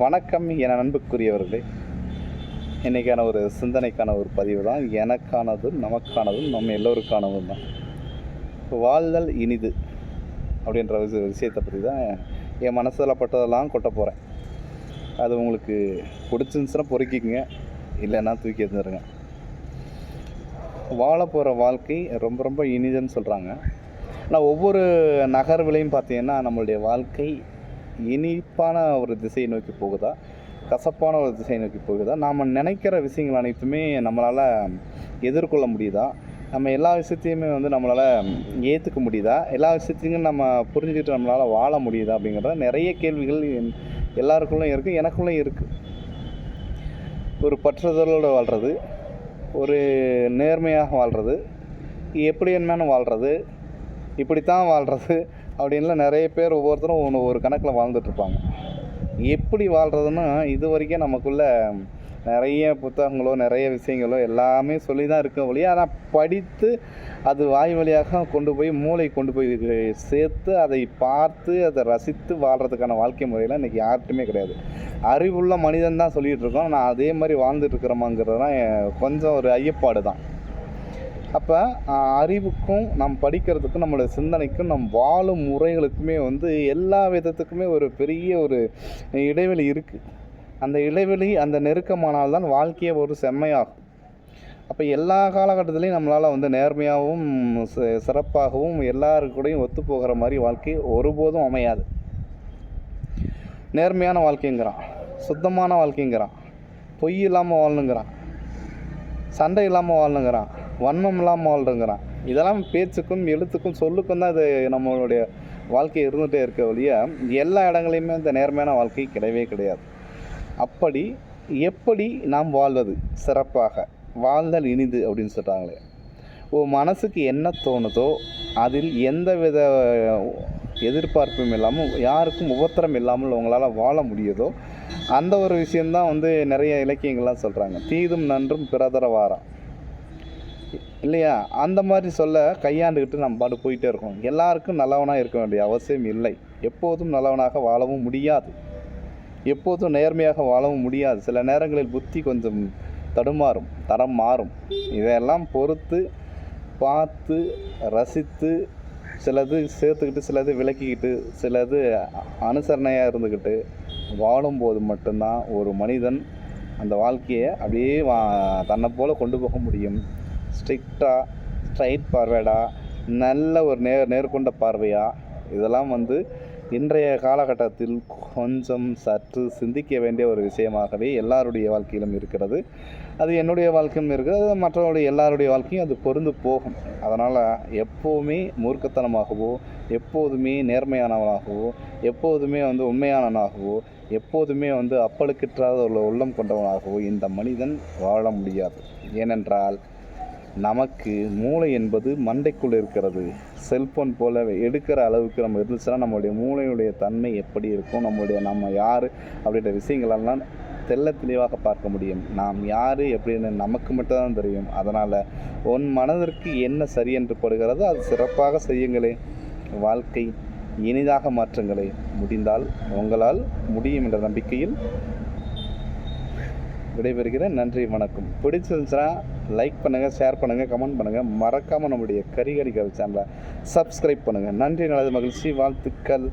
வணக்கம் என அன்புக்குரியவர்களே. இன்றைக்கான ஒரு சிந்தனைக்கான ஒரு பதிவு தான். எனக்கானதும் நமக்கானதும் நம்ம எல்லோருக்கானதும் தான். வாழ்தல் இனிது அப்படின்ற விஷயத்தை பற்றி தான் என் மனசில் பட்டதெல்லாம் கொட்ட போகிறேன் அது உங்களுக்கு பிடிச்சிருந்துச்சுன்னா பொறுக்கிக்குங்க. இல்லைன்னா தூக்கி எறிஞ்சிருங்க. வாழ போகிற வாழ்க்கை ரொம்ப ரொம்ப இனிதுன்னு சொல்கிறாங்க ஆனால் ஒவ்வொரு நகர்வுலையும் பார்த்தீங்கன்னா நம்மளுடைய வாழ்க்கை இனிப்பான ஒரு திசையை நோக்கி போகுதா? கசப்பான ஒரு திசையை நோக்கி போகுதா? நாம் நினைக்கிற விஷயங்கள் அனைத்துமே நம்மளால் எதிர்கொள்ள முடியுதா? நம்ம எல்லா விஷயத்தையுமே வந்து நம்மளால் ஏற்றுக்க முடியுதா? எல்லா விஷயத்தையும் நம்ம புரிஞ்சுக்கிட்டு நம்மளால் வாழ முடியுதா? அப்படிங்கிறத நிறைய கேள்விகள் என் எல்லாருக்குள்ளும் இருக்குது எனக்குள்ளும் இருக்குது ஒரு பற்றுதலோடு வாழ்கிறது ஒரு நேர்மையாக வாழ்கிறது எப்படி என்னன்னு வாழ்கிறது இப்படித்தான் வாழ்கிறது அப்படின்லாம் நிறைய பேர் ஒவ்வொருத்தரும் ஒன்று ஒரு கணக்கில் வாழ்ந்துட்டுருப்பாங்க. எப்படி வாழ்கிறதுன்னா இது வரைக்கும் நமக்குள்ள நிறைய புத்தகங்களோ நிறைய விஷயங்களோ எல்லாமே சொல்லி தான் இருக்க வழியே ஆனால் படித்து அது வாய் வழியாக கொண்டு போய் மூளை கொண்டு போய் சேர்த்து அதை பார்த்து அதை ரசித்து வாழ்கிறதுக்கான வாழ்க்கை முறையெல்லாம் இன்றைக்கி யார்கிட்டுமே கிடையாது. அறிவுள்ள மனிதன் தான் சொல்லிகிட்டு இருக்கோம் நான் அதே மாதிரி வாழ்ந்துட்டு இருக்கிறோமாங்கிறது தான் என் கொஞ்சம் ஒரு ஐயப்பாடு தான் அப்போ அறிவுக்கும் நம் படிக்கிறதுக்கும் நம்மளோட சிந்தனைக்கும் நம் வாழும் முறைகளுக்குமே வந்து எல்லா விதத்துக்குமே ஒரு பெரிய ஒரு இடைவெளி இருக்குது அந்த இடைவெளி அந்த நெருக்கமானால்தான் வாழ்க்கையை ஒரு செம்மையாகும். அப்போ எல்லா காலகட்டத்திலையும் நம்மளால் வந்து நேர்மையாகவும் சிறப்பாகவும் எல்லாருக்கூடையும் ஒத்து போகிற மாதிரி வாழ்க்கை ஒருபோதும் அமையாது. நேர்மையான வாழ்க்கைங்கிறான். சுத்தமான வாழ்க்கைங்கிறான். பொய் இல்லாமல் வாழணுங்கிறான். சண்டை இல்லாமல் வாழணுங்கிறான். வன்மம்லாம் இல்லாமல் வாழ்றங்கிறான் இதெல்லாம் பேச்சுக்கும் எழுத்துக்கும் சொல்லுக்கும் தான் இது நம்மளுடைய வாழ்க்கை இருந்துகிட்டே இருக்க ஒழிய எல்லா இடங்களையுமே இந்த நேர்மையான வாழ்க்கை கிடையவே கிடையாது. அப்படி எப்படி நாம் வாழ்வது? சிறப்பாக. வாழ்தல் இனிது அப்படின்னு சொல்கிறாங்களே ஓ மனசுக்கு என்ன தோணுதோ அதில் எந்த வித எதிர்பார்ப்பும் இல்லாமல் யாருக்கும் உபத்திரம் இல்லாமல் உங்களால் வாழ முடியுதோ அந்த ஒரு விஷயந்தான் வந்து நிறைய இலக்கியங்கள்லாம் சொல்கிறாங்க தீதும் நன்றும் பிறதர வாரம் இல்லையா? அந்த மாதிரி சொல்ல கையாண்டுக்கிட்டு நம்ம பாட்டு போயிட்டே இருக்கோம். எல்லாருக்கும் நல்லவனாக இருக்க வேண்டிய அவசியம் இல்லை. எப்போதும் நல்லவனாக வாழவும் முடியாது. எப்போதும் நேர்மையாக வாழவும் முடியாது. சில நேரங்களில் புத்தி கொஞ்சம் தடுமாறும் தரம் மாறும். இதையெல்லாம் பொறுத்து பார்த்து ரசித்து சிலது சேர்த்துக்கிட்டு சிலது விலக்கிக்கிட்டு சிலது அனுசரணையாக இருந்துக்கிட்டு வாழும்போது மட்டும்தான் ஒரு மனிதன் அந்த வாழ்க்கையை அப்படியே வா தன்னை போல் கொண்டு போக முடியும். ஸ்ட்ரிக்டாக ஸ்ட்ரைட் பார்வேடாக நல்ல ஒரு நேர் நேர்கொண்ட பார்வையாக இதெல்லாம் வந்து இன்றைய காலகட்டத்தில் கொஞ்சம் சற்று சிந்திக்க வேண்டிய ஒரு விஷயமாகவே எல்லாருடைய வாழ்க்கையிலும் இருக்கிறது. அது என்னுடைய வாழ்க்கையும் இருக்குது அது மற்றவருடைய எல்லாருடைய வாழ்க்கையும் அது பொருந்து போகும். அதனால் எப்போவுமே மூர்க்கத்தனமாகவோ எப்போதுமே நேர்மையானவனாகவோ எப்போதுமே வந்து உண்மையானவனாகவோ எப்போதுமே வந்து அப்பழுக்கிற்றாத உள்ள உள்ளம் கொண்டவனாகவோ இந்த மனிதன் வாழ முடியாது. ஏனென்றால் நமக்கு மூளை என்பது மண்டைக்குள் இருக்கிறது. செல்போன் போல எடுக்கிற அளவுக்கு நம்ம இருந்துச்சுன்னா நம்மளுடைய மூளையுடைய தன்மை எப்படி இருக்கும்? நம்மளுடைய நம்ம யார்? அப்படின்ற விஷயங்களெல்லாம் தெல்ல தெளிவாக பார்க்க முடியும். நாம் யார் எப்படின்னு நமக்கு மட்டும்தான் தெரியும். அதனால் உன் மனதிற்கு என்ன சரி என்று படுகிறதோ அது சிறப்பாக செய்யுங்களே. வாழ்க்கை இனிதாக மாற்றுங்களே. முடிந்தால் உங்களால் முடியும் என்ற நம்பிக்கையில் விடைபெறுகிறேன். நன்றி வணக்கம். பிடிச்சிருந்துச்சுன்னா லைக் பண்ணுங்கள் ஷேர் பண்ணுங்கள் கமெண்ட் பண்ணுங்கள் மறக்காமல் நம்முடைய கரிகரி கவி சேனலை சப்ஸ்கிரைப் பண்ணுங்கள் நன்றி நல்லது மகிழ்ச்சி வாழ்த்துக்கள்.